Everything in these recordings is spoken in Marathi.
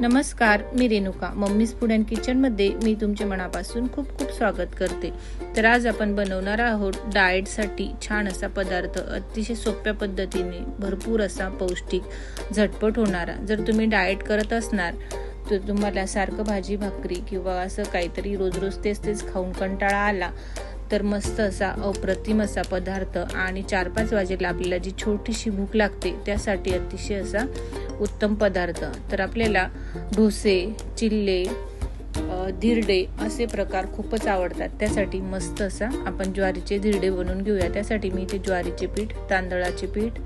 नमस्कार मी रेणुका. मम्मीज फूड अँड किचनमध्ये मी तुमच्या मनापासून खूप खूप स्वागत करते. तर आज आपण बनवणार आहोत डाएटसाठी छान असा पदार्थ अतिशय सोप्या पद्धतीने भरपूर असा पौष्टिक झटपट होणारा. जर तुम्ही डाएट करत असणार तर तुम्हाला सारखं भाजी भाकरी किंवा असं काहीतरी रोज रोज तेच तेच खाऊन कंटाळा आला तर मस्त असा अप्रतिम असा पदार्थ. आणि चार पाच वाजेला आपल्याला जी छोटीशी भूक लागते त्यासाठी अतिशय असा उत्तम पदार्थ. तर आपल्याला डोसे चिल्ले धिरडे असे प्रकार खूपच आवडतात. त्यासाठी मस्त असा आपण ज्वारीचे धिरडे बनवून घेऊया. त्यासाठी मी इथे ज्वारीचे पीठ तांदळाचे पीठ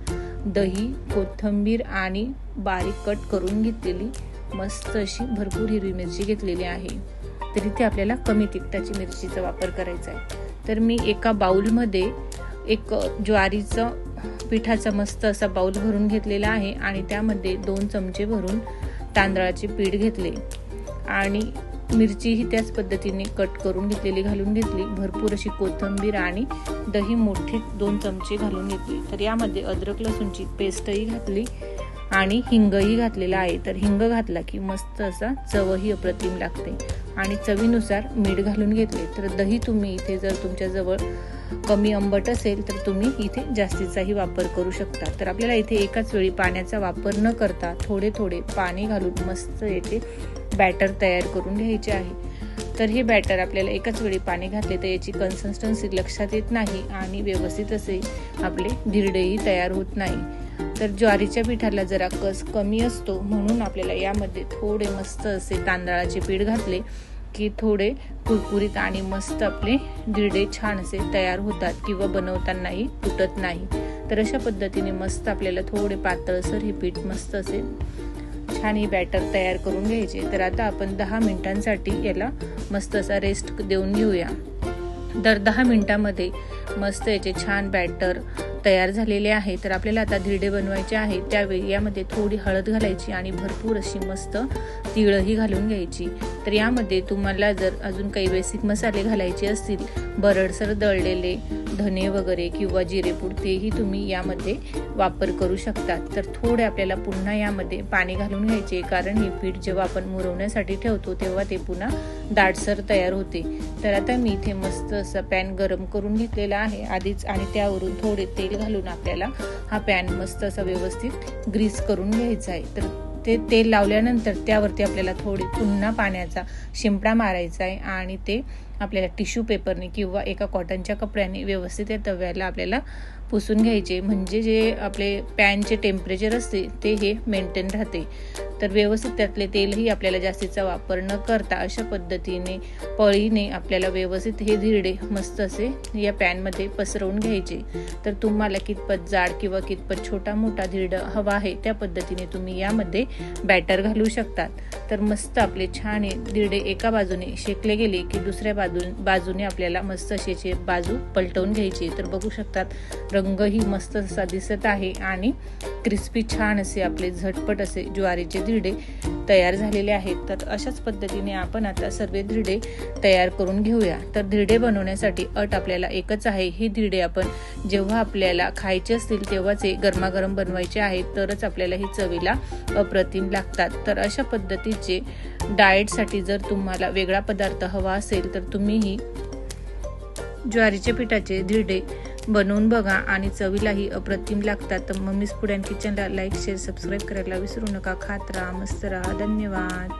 दही कोथिंबीर आणि बारीक कट करून घेतलेली मस्त अशी भरपूर हिरवी मिरची घेतलेली आहे. तर इथे आपल्याला कमी तिखटाची मिरचीचा वापर करायचा आहे. तर मी एका बाऊलमध्ये एक ज्वारीचं पिठाचा मस्त असा बाउल भरून घेतलेला आहे आणि त्यामध्ये दोन चमचे भरून तांदळाचे पीठ घेतले. आणि मिरची ही त्याच पद्धतीने कट करून घेतलेली घालून घेतली. भरपूर अशी कोथिंबीर आणि दही मोठी दोन चमचे घालून घेतली. तर यामध्ये अद्रक लसूणची पेस्टही घातली आणि हिंगही घातलेला आहे. तर हिंग घातला की मस्त असा चवही अप्रतिम लागते. आणि चवीनुसार मीठ घालून घेतले. तर दही तुम्ही इथे जर तुमच्याजवळ कमी आंबट असेल तर तुम्ही इथे जास्तीचाही वापर करू शकता. तर आपल्याला इथे एकाच वेळी पाण्याचा वापर न करता थोडे थोडे पाणी घालून मस्त येथे बॅटर तयार करून घ्यायचे आहे. तर हे बॅटर आपल्याला एकाच वेळी पाणी घातले तर याची कन्सिस्टन्सी लक्षात येत नाही आणि व्यवस्थित असे आपले धिरडेही तयार होत नाही. तर ज्वारीच्या पिठाला जरा कस कमी असतो म्हणून आपल्याला यामध्ये थोडे मस्त असे तांदळाचे पीठ घातले. की थोडे कुरकुरीत आणि मस्त आपले धिरडे छान असे तयार होतात किंवा बनवतानाही तुटत नाही. तर अशा पद्धतीने मस्त आपल्याला थोडे पातळसर हे पीठ मस्त असे छान हे बॅटर तयार करून घ्यायचे. तर आता आपण दहा मिनिटांसाठी याला मस्त असा रेस्ट देऊन घेऊया. दर दहा मिनिटामध्ये मस्त याचे छान बॅटर तयार झालेले आहे. तर आपल्याला आता धिरडे बनवायचे आहे. त्यावेळी यामध्ये थोडी हळद घालायची आणि भरपूर अशी मस्त तिळही घालून घ्यायची. तर यामध्ये तुम्हाला जर अजून काही बेसिक मसाले घालायचे असतील बरडसर दळलेले धने वगैरे किंवा जिरेपूड तेही तुम्ही यामध्ये वापर करू शकतात तर थोडे आपल्याला पुन्हा यामध्ये पाणी घालून घ्यायचे कारण हे पीठ जेव्हा आपण मुरवण्यासाठी ठेवतो तेव्हा ते पुन्हा दाटसर तयार होते. तर आता मी इथे मस्त असं पॅन गरम करून घेतलेला आहे आधीच आणि त्यावरून थोडे तेल घालून आपल्याला हा पॅन मस्त असा व्यवस्थित ग्रीस करून घ्यायचा आहे. तर ते तेल लावल्यानंतर त्यावरती आपल्याला थोडी पुन्हा पाण्याचा शिंपडा मारायचा आहे आणि ते आपल्याला टिश्यू पेपरने किंवा एका कॉटनच्या कपड्याने व्यवस्थित या तव्याला आपल्याला पुसून घ्यायचे. म्हणजे जे आपले पॅनचे टेम्परेचर असते ते हे मेंटेन राहते. तर व्यवस्थित त्यातले तेलही आपल्याला जास्तीचा वापर न करता अशा पद्धतीने पळीने आपल्याला व्यवस्थित हे धिरडे मस्त असे या पॅनमध्ये पसरवून घ्यायचे. तर तुम्हाला कितपत जाड किंवा कितपत छोटा मोठा धिरड हवा आहे त्या पद्धतीने तुम्ही यामध्ये बॅटर घालू शकतात. तर मस्त आपले छान धिरडे एका बाजूने शेकले गेले की दुसऱ्या बाजू बाजूने आपल्याला मस्त असे बाजू पलटवून घ्यायचे. तर बघू शकतात रंगही मस्त असा दिसत आहे आणि क्रिस्पी छान असे आपले झटपट असे ज्वारीचे धिरडे तयार झालेले आहेत. तर अशाच पद्धतीने आपण आता सर्व धिरडे तयार करून घेऊया. तर धिरडे बनवण्यासाठी अट आपल्याला एकच आहे. हे धिरडे आपण जेव्हा आपल्याला खायचे असतील तेव्हाच हे गरमागरम बनवायचे आहेत. तरच आपल्याला ही चवीला अप्रतिम लागतात. तर अशा पद्धतीचे डाएटसाठी जर तुम्हाला वेगळा पदार्थ हवा असेल तर तुम्हीही ज्वारीच्या पिठाचे धिरडे बनवून बघा आणि चवीलाही अप्रतिम लागतात. तर मम्मीज फूड किचनला लाईक शेअर सबस्क्राईब करायला विसरू नका. खात राहा मस्त राहा. धन्यवाद.